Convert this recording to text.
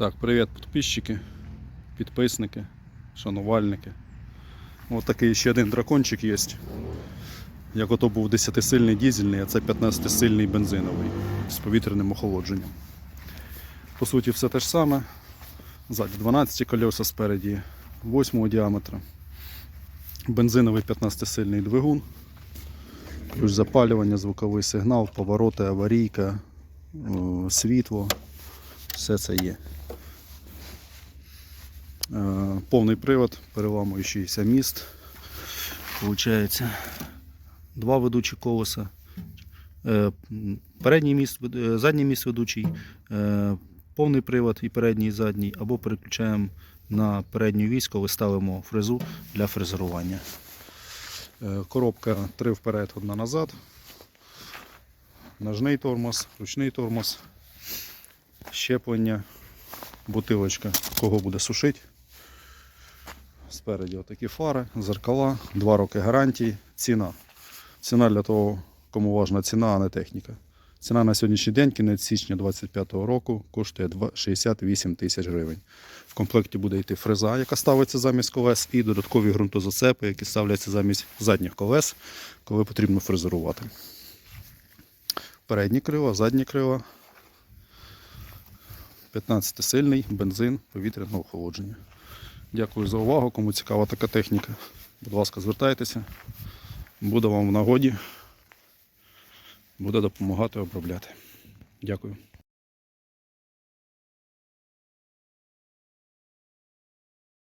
Так, привіт підписчики, підписники, шанувальники. Ось такий ще один дракончик є. Як ото був 10-сильний дізельний, а це 15-сильний бензиновий з повітряним охолодженням. По суті, все те ж саме. Ззаді 12 кольоса спереді 8 діаметра. Бензиновий 15-сильний двигун. Ключ запалювання, звуковий сигнал, повороти, аварійка, світло. Все це є. Е, Повний привод, переламуючийся міст. Получається два ведучі колеса. Е, Передній міст, е, задній міст ведучий, повний привод і передній, і задній, або переключаємо на передню вісь, коли ставимо фрезу для фрезерування. Коробка 3 вперед, одна назад. Ножний тормоз, ручний тормоз, щеплення, бутилочка, кого буде сушити. Спереді отакі фари, зеркала, 2 роки гарантії, ціна. Ціна для того, кому важна ціна, а не техніка. Ціна на сьогоднішній день, кінець січня 2025 року, коштує 68 тисяч гривень. В комплекті буде йти фреза, яка ставиться замість колес, і додаткові ґрунтозацепи, які ставляться замість задніх колес, коли потрібно фрезерувати. Передні крила, задні крила. 15-сильний бензин повітряного охолодження. Дякую за увагу. Кому цікава така техніка. Будь ласка, звертайтеся. Буде вам в нагоді. Буде допомагати обробляти. Дякую.